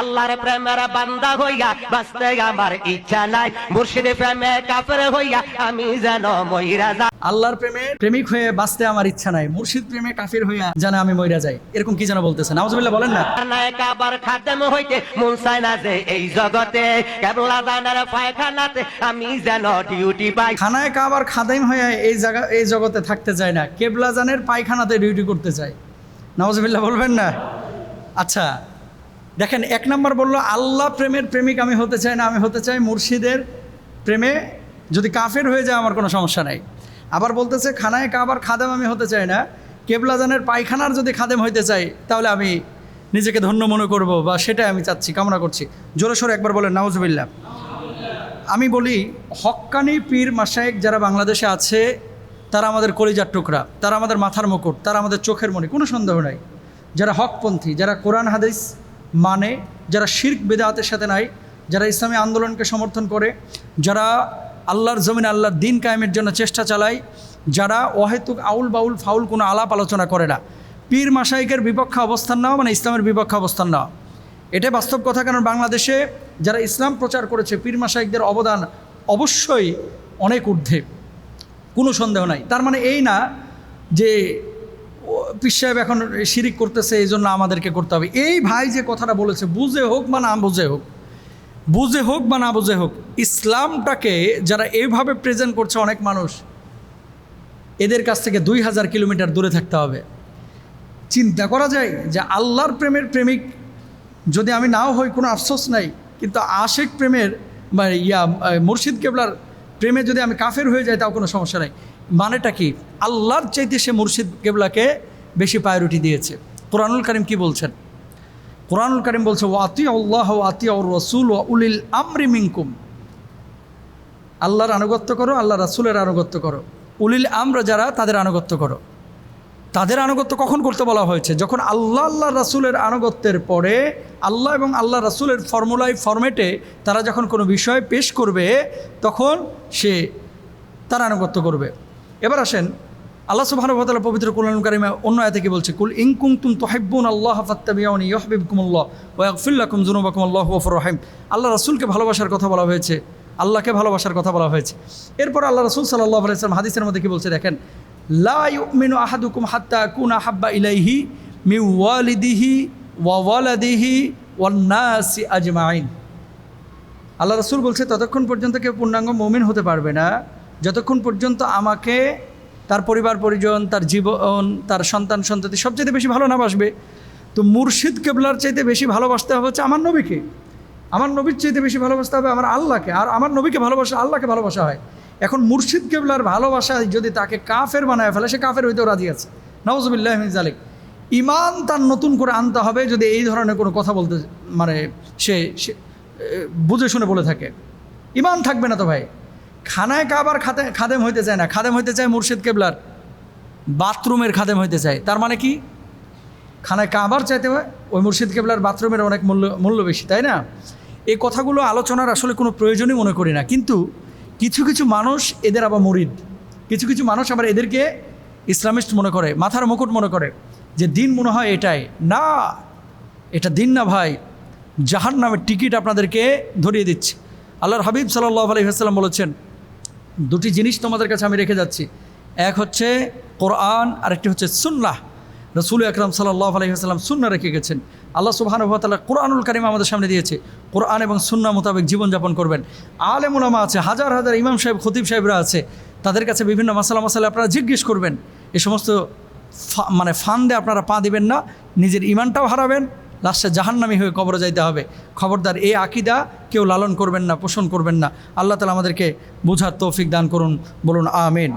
আল্লাহর প্রেমের বান্দা হইয়া বাঁচতে আমার ইচ্ছা নাই। মুর্শিদ প্রেমে কাফের হইয়া আমি যেন মহিরা যা আল্লাহর প্রেমে প্রেমিক হয়ে বাঁচতে আমার ইচ্ছা নাই। মুর্শিদ প্রেমে কাফির হইয়া যেন আমি মইরা যাই। এরকম কি যেন বলতেছে নাউজুবিল্লাহ বলেন না। নায়ক আবার খাদেম হইতে মন চায় না যে এই জগতে। কেবলা জানার পায়খানাতে আমি যেন ডিউটি পাই। খানায় কাবার খাদাইম হয়ে এই জায়গা এই জগতে থাকতে চায় না। কেবলাজানের পায়খানাতে ডিউটি করতে চায়। নওয়াজবিল্লাহ বলবেন না? আচ্ছা দেখেন, এক নম্বর বলল, আল্লাহ প্রেমের প্রেমিক, আমি হতে চাই না, আমি হতে চাই মুর্শিদের প্রেমে। যদি কাফের হয়ে যায়, আমার কোনো সমস্যা নাই। আবার বলতেছে, খানায় কাবার খাদেম আমি হতে চাই না। কেবলাজানের পায়খানার যদি খাদেম হইতে চাই, তাহলে আমি নিজেকে ধন্য মনে করব বা সেটাই আমি চাচ্ছি, কামনা করছি। জোরে সোরে একবার বলেন, নাউজবিল্লাহ। আমি বলি, হক্কানি পীর মাসায়েক যারা বাংলাদেশে আছে, তারা আমাদের কলিজার টুকরা, তারা আমাদের মাথার মুকুট, তারা আমাদের চোখের মণি কোনো সন্দেহ নাই। যারা হকপন্থী, যারা কোরআন, হাদিস মানে যারা শির্ক, বেদাতের সাথে নাই, যারা ইসলামী আন্দোলনকে সমর্থন করে, যারা আল্লাহর জমিন আল্লাহর দিন কায়েমের জন্য চেষ্টা চালায়, যারা অহেতুক আউল বাউল ফাউল কোনো আলাপ আলোচনা করে না। পীর মাসাইকের বিপক্ষে অবস্থান নেওয়া মানে ইসলামের বিপক্ষে অবস্থান নেওয়া। এটাই বাস্তব কথা, কারণ বাংলাদেশে যারা ইসলাম প্রচার করেছে, পীর মাসাইকদের অবদান অবশ্যই অনেক ঊর্ধ্বে। কোনো সন্দেহ নাই। তার মানে এই না যে পীর সাহেব এখন শিরিক করতেছে, এই জন্য আমাদেরকে করতে হবে। এই ভাই যে কথাটা বলেছে, বুঝে হোক বা না বুঝে হোক বুঝে হোক বা না বুঝে হোক, ইসলামটাকে যারা এইভাবে প্রেজেন্ট করছে অনেক মানুষ, এদের কাছ থেকে দুই হাজার কিলোমিটার দূরে থাকতে হবে। চিন্তা করা যায় যে আল্লাহর প্রেমের প্রেমিক, যদি আমি নাও হই, কোনো আফসোস নাই, কিন্তু আশেক প্রেমের বা ইয়া মুর্শিদ কেবলার প্রেমে যদি আমি কাফের হয়ে যাই, তাও কোনো সমস্যা নাই। মানেটা কি? আল্লাহর চাইতে সে মুর্শিদ কেবলাকে বেশি প্রায়োরিটি দিয়েছে। কোরআনুল করিম কি বলছেন? কোরআনুল করিম বলছে ও আতি আল্লাহ ও আতি আর রসুল ও উলিল আমরি মিঙ্কুম আল্লাহর আনুগত্য করো আল্লাহ রাসুলের আনুগত্য করো। উলিল আমরা যারা, তাদের আনুগত্য করো। তাদের আনুগত্য কখন করতে বলা হয়েছে? যখন আল্লাহ আল্লাহ রাসুলের আনুগত্যের পরে আল্লাহ এবং আল্লাহ রাসুলের ফর্মুলাই ফরম্যাটে তারা যখন কোনো বিষয় পেশ করবে, তখন সে তার আনুগত্য করবে। এবার আসেন আল্লাহ সুবাহানুভাতালা পবিত্র কুলান কারিমা অন্য আয়তে কি বলছে? কুল ইংকুম তুম তোহাইবুন আল্লাহ ফাত্তাবিয়াউনি ইহবিবকুমুল্লাহ ওয়াকফিল্লাকুম জুনুবাকুম আল্লাহ ওফর রহিম। আল্লাহ রাসুলকে ভালোবাসার কথা বলা হয়েছে, আল্লাহকে ভালোবাসার কথা বলা হয়েছে। এরপর আল্লাহ রাসুল সাল্লাহ আলাইসলাম হাদিসের মধ্যে কি বলছে দেখেন? লা ইউমিনু আহাদুকুম হাত্তা কুনা হাব্বা ইলাইহি মি ওয়ালিদিহি ওয়া ওয়ালাদিহি ওয়ান নাসি আজমাইন। আল্লাহ রসুল বলছে, ততক্ষণ পর্যন্ত কেউ পূর্ণাঙ্গ মমিন হতে পারবে না। যতক্ষণ পর্যন্ত আমাকে তার পরিবার, পরিজন, তার জীবন, তার সন্তান, সন্ততি সবচেয়ে বেশি ভালো না বাসবে তো মুর্শিদ কেবলার চাইতে বেশি ভালোবাসতে হবে হচ্ছে আমার নবীকে। আমার নবীর চাইতে বেশি ভালোবাসতে হবে আমার আল্লাহকে। আর আমার নবীকে ভালোবাসা, আল্লাহকে ভালোবাসা হয়। এখন মুর্শিদ কেবলার ভালোবাসা যদি তাকে কাফের বানায় ফেলে, সে কাফের হইতেও রাজি আছে। নওয়াজবিল্লাহ জালিক ইমান তার নতুন করে আনতে হবে যদি এই ধরনের কোনো কথা বলতে মানে সে বুঝে শুনে বলে থাকে। ইমান থাকবে না তো ভাই। খানায় কাবার খাতে, খাদেম হইতে চায় না। খাদেম হইতে চায় মুর্শিদ কেবলার। বাথরুমের খাদেম হইতে চায়। তার মানে কি? খানায় কাবার চাইতে হয়, ওই মুর্শিদ কেবলার বাথরুমের অনেক মূল্য মূল্য বেশি, তাই না? এই কথাগুলো আলোচনার আসলে কোনো প্রয়োজনই মনে করি না। কিন্তু কিছু কিছু মানুষ এদের আবার মরিদ। কিছু কিছু মানুষ আবার এদেরকে ইসলামিস্ট মনে করে, মাথার মুকুট মনে করে যে দিন মনে হয় এটাই। না, এটা দিন না ভাই। জাহান নামের টিকিট আপনাদেরকে ধরিয়ে দিচ্ছে। আল্লাহর হাবিব সাল্লাহ আলহিহাস্লাম বলেছেন দুটি জিনিস তোমাদের কাছে আমি রেখে যাচ্ছি। এক হচ্ছে কোরআন, আরেকটি হচ্ছে সুন্নাহ। রসুল আকরাম সাল্লাহ আলহিহাস্লাম সুন্না রেখে গেছেন। আল্লাহ সুবাহানুভাতাল্লাহ কোরআনুল কারিম আমাদের সামনে দিয়েছে। কোরআন এবং সুন্না মোতাবেক জীবনযাপন করবেন। আলেমুলামা আছে, হাজার হাজার ইমাম সাহেব, খতিব সাহেবরা আছে। তাদের কাছে বিভিন্ন মশালা মশালা আপনারা জিজ্ঞেস করবেন। এ সমস্ত মানে ফান্দে আপনারা পা দিবেন না, নিজের ইমানটাও হারাবেন লাস্টে জাহান্নামি হয়ে কবরে যাইতে হবে। খবরদার এই আকিদা কেউ লালন করবেন না, পোষণ করবেন না। আল্লাহ তালা আমাদেরকে বোঝার তৌফিক দান করুন, বলুন, আমিন।